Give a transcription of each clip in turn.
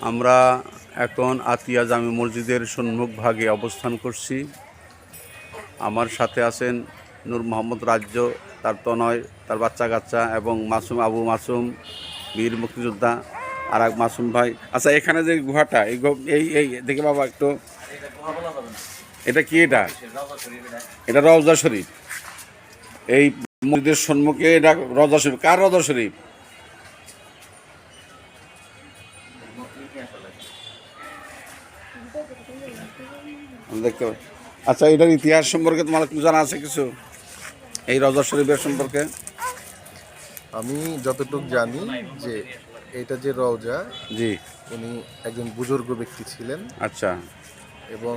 আমরা এখন আতিয়া জামি মসজিদের সম্মুখ ভাগে অবস্থান করছি। আমার সাথে আছেন নূর মোহাম্মদ রাজ্য, তার তনয়, তার বাচ্চা কাচ্চা এবং মাসুম, আবু মাসুম, বীর মুক্তিযোদ্ধা, আর এক মাসুম ভাই। আচ্ছা এখানে যে গুহাটা এই এই দেখে বাবা একটু। এটা কি এটা? এটা রওজা শরীফ। এই মসজিদের সম্মুখে এটা রওজা শরীফ। কার রওজা শরীফ? দেখতে আচ্ছা এটার ইতিহাস সম্পর্কে তোমার জানা আছে কিছু? এই রজা শরীফের সম্পর্কে? আমি যতটুকু জানি যে এটা যে রওজা জি। উনি একজন বুজুর্গ ব্যক্তি ছিলেন। আচ্ছা। এবং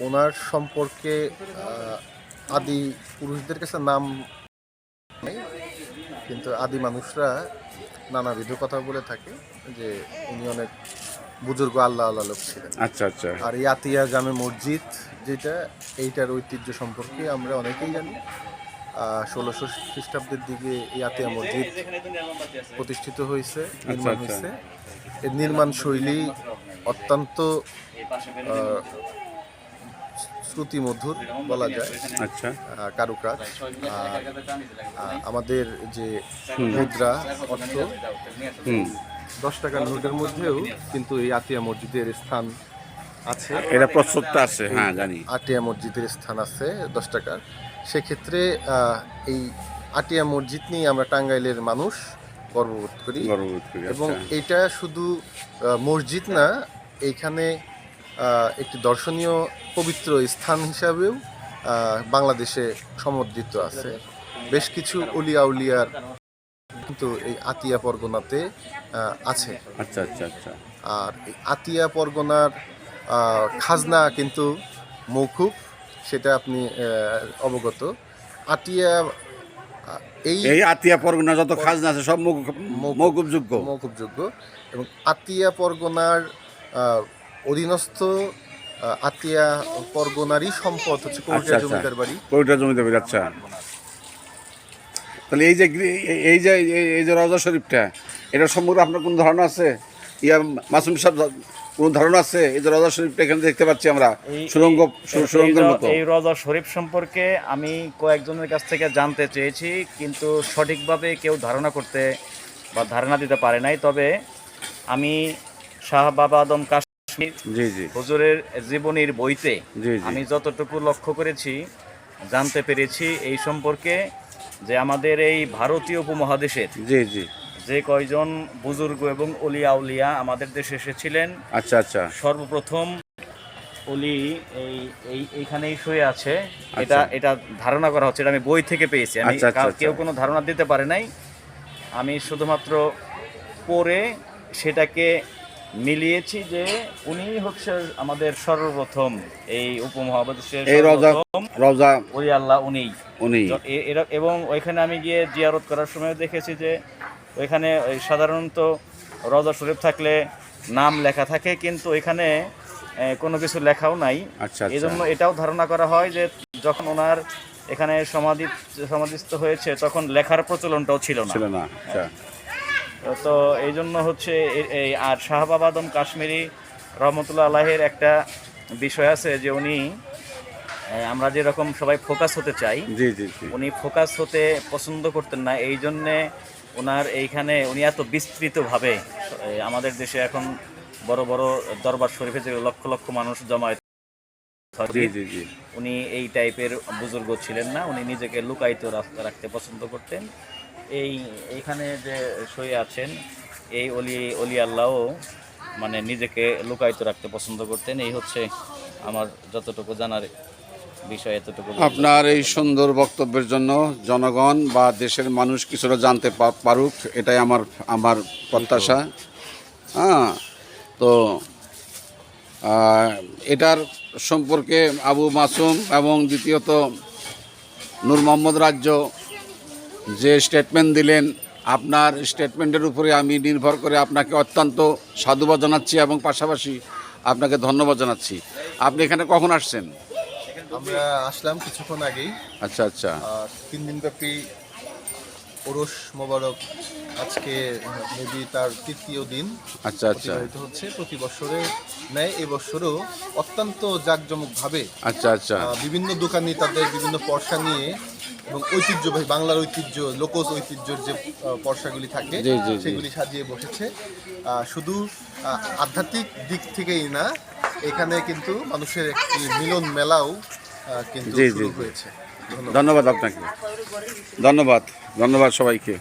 ওনার সম্পর্কে আদি পুরুষদের কাছে নাম কিন্তু আদি মানুষরা নানাবিধ কথা বলে থাকে যে উনি অনেক বুজুর্গ আল্লাহ আল্লাহ লোক ছিলেন। আচ্ছা আচ্ছা। আর ইয়াতিয়া জামে মসজিদ যেটা এইটার ঐতিহ্য সম্পর্কে আমরা অনেকেই জানি। ষোলোশো খ্রিস্টাব্দের দিকে ইয়াতিয়া মসজিদ প্রতিষ্ঠিত হয়েছে নির্মাণ আচ্ছা। হয়েছে। এর নির্মাণ শৈলী অত্যন্ত আহ, শ্রুতিমধুর বলা যায়। আচ্ছা। কারুকাজ। আমাদের যে মুদ্রা অর্থ দশ টাকার নোটের মধ্যেও কিন্তু এই আতিয়া মসজিদের স্থান আছে। এটা প্রস্তুতটা আছে হ্যাঁ জানি। আটিয়া মসজিদের স্থান আছে দশ টাকার। সেক্ষেত্রে এই আটিয়া মসজিদ নিয়ে আমরা টাঙ্গাইলের মানুষ গর্ববোধ করি। গর্ববোধ করি এবং আচ্ছা। এটা শুধু মসজিদ না এইখানে একটি দর্শনীয় পবিত্র স্থান হিসাবেও বাংলাদেশে সমর্থিত আছে। বেশ কিছু অলিয়া উলিয়ার কিন্তু এই আতিয়া পরগনাতে আছে। আচ্ছা আচ্ছা আচ্ছা। আর এই আতিয়া পরগনার খাজনা কিন্তু মৌকুফ সেটা আপনি অবগত। আতিয়া এই এই আতিয়া পরগনা যত খাজনা আছে সব মৌকুবযোগ্য মৌকুফযোগ্য। এবং আতিয়া পরগনার অধীনস্থ আতিয়া পরগনারই সম্পদ হচ্ছে আচ্ছা কৌটিয়া আচ্ছা। জমিদার বাড়ি। কয়টা জমিতে বের আচ্ছা। তাহলে এই যে এই- যে এই- যে রজা শরীফটা এটা সম্পর্কে আপনার কোনো ধারণা আছে? ইয়া মাসুম সাহেব কোনো ধারণা আছে? এই যে রজা শরীফটা এখানে দেখতে পাচ্ছি আমরা সুরঙ্গ এই- সুরঙ্গের মতো। এই রজা শরীফ সম্পর্কে আমি কয়েকজনের কাছ থেকে জানতে চেয়েছি কিন্তু সঠিকভাবে কেউ ধারণা করতে বা ধারণা দিতে পারে নাই। তবে আমি শাহ বাবা আদম কাশ্মীর জি জি। হুজুরের জীবনীর বইতে আমি যতটুকু লক্ষ্য করেছি জানতে পেরেছি এই সম্পর্কে যে আমাদের এই ভারতীয় উপমহাদেশের জি জি। যে কয়জন বুজুর্গ এবং অলিয়া উলিয়া আমাদের দেশে এসেছিলেন আচ্ছা আচ্ছা। সর্বপ্রথম অলি এই এই এইখানেই শুয়ে আছে। এটা আচ্ছা। এটা ধারণা করা হচ্ছে এটা আমি বই থেকে পেয়েছি। আমি আচ্ছা, কাউ- আচ্ছা। কেউ কোনো ধারণা দিতে পারে নাই। আমি শুধুমাত্র পড়ে সেটাকে মিলিয়েছি যে উনি হচ্ছে আমাদের সর্বপ্রথম এই উপমহাদেশের এই রজা রজা ওলি আল্লাহ উনি উনি এবং ওইখানে আমি গিয়ে জিয়ারত করার সময় দেখেছি যে ওইখানে ওই সাধারণত রজা শরীফ থাকলে নাম লেখা থাকে কিন্তু এখানে কোনো কিছু লেখাও নাই। আচ্ছা এই আচ্ছা। জন্য এটাও ধারণা করা হয় যে যখন ওনার এখানে সমাধি সমাধিস্থ হয়েছে তখন লেখার প্রচলনটাও ছিল না। ছিল না। আচ্ছা। তো এই জন্য হচ্ছে এই আর শাহবাব আদম কাশ্মীরি রহমতুল্লাহ আলাহের একটা বিষয় আছে যে উনি আমরা যেরকম সবাই ফোকাস হতে চাই জি জি উনি ফোকাস হতে পছন্দ করতেন না এই জন্যে ওনার এইখানে উনি এত বিস্তৃতভাবে আমাদের দেশে এখন বড় বড় দরবার শরীফে যে লক্ষ লক্ষ মানুষ জমায়েত জি জি জি। উনি এই টাইপের বুজুর্গ ছিলেন না উনি নিজেকে লুকায়িত রাস্তা রাখতে পছন্দ করতেন। এই এইখানে যে শুয়ে আছেন, এই অলি অলি আল্লাহও মানে নিজেকে লুকায়িত রাখতে পছন্দ করতেন। এই হচ্ছে আমার যতটুকু জানার বিষয়, এতটুকু আপনার এই সুন্দর বক্তব্যের জন্য জনগণ বা দেশের মানুষ কিছুটা জানতে পারুক, এটাই আমার আমার প্রত্যাশা। হ্যাঁ তো এটার সম্পর্কে আবু মাসুম এবং দ্বিতীয়ত নূর মোহাম্মদ রাজ্য যে স্টেটমেন্ট দিলেন আপনার স্টেটমেন্টের উপরে আমি নির্ভর করে আপনাকে অত্যন্ত সাধুবাদ জানাচ্ছি এবং পাশাপাশি আপনাকে ধন্যবাদ জানাচ্ছি। আপনি এখানে কখন আসছেন? আমরা আসলাম কিছুক্ষণ আগেই। আচ্ছা আচ্ছা। তিন দিনব্যাপী ওরস মোবারক আজকে মেবি তার তৃতীয় দিন আচ্ছা আচ্ছা। হচ্ছে প্রতি বছরে। ন্যায় এবছরও অত্যন্ত জাঁকজমকভাবে আচ্ছা আচ্ছা। বিভিন্ন দোকানি তাদের বিভিন্ন পর্সা নিয়ে এবং ঐতিহ্যবাহী বাংলার ঐতিহ্য লোকজ ঐতিহ্যের যে পর্সাগুলি থাকে। সেগুলি সাজিয়ে বসেছে। শুধু আধ্যাত্মিক দিক থেকেই না এখানে কিন্তু মানুষের একটি মিলন মেলাও কিন্তু শুরু হয়েছে। ধন্যবাদ আপনাকে। ধন্যবাদ। ধন্যবাদ সবাইকে।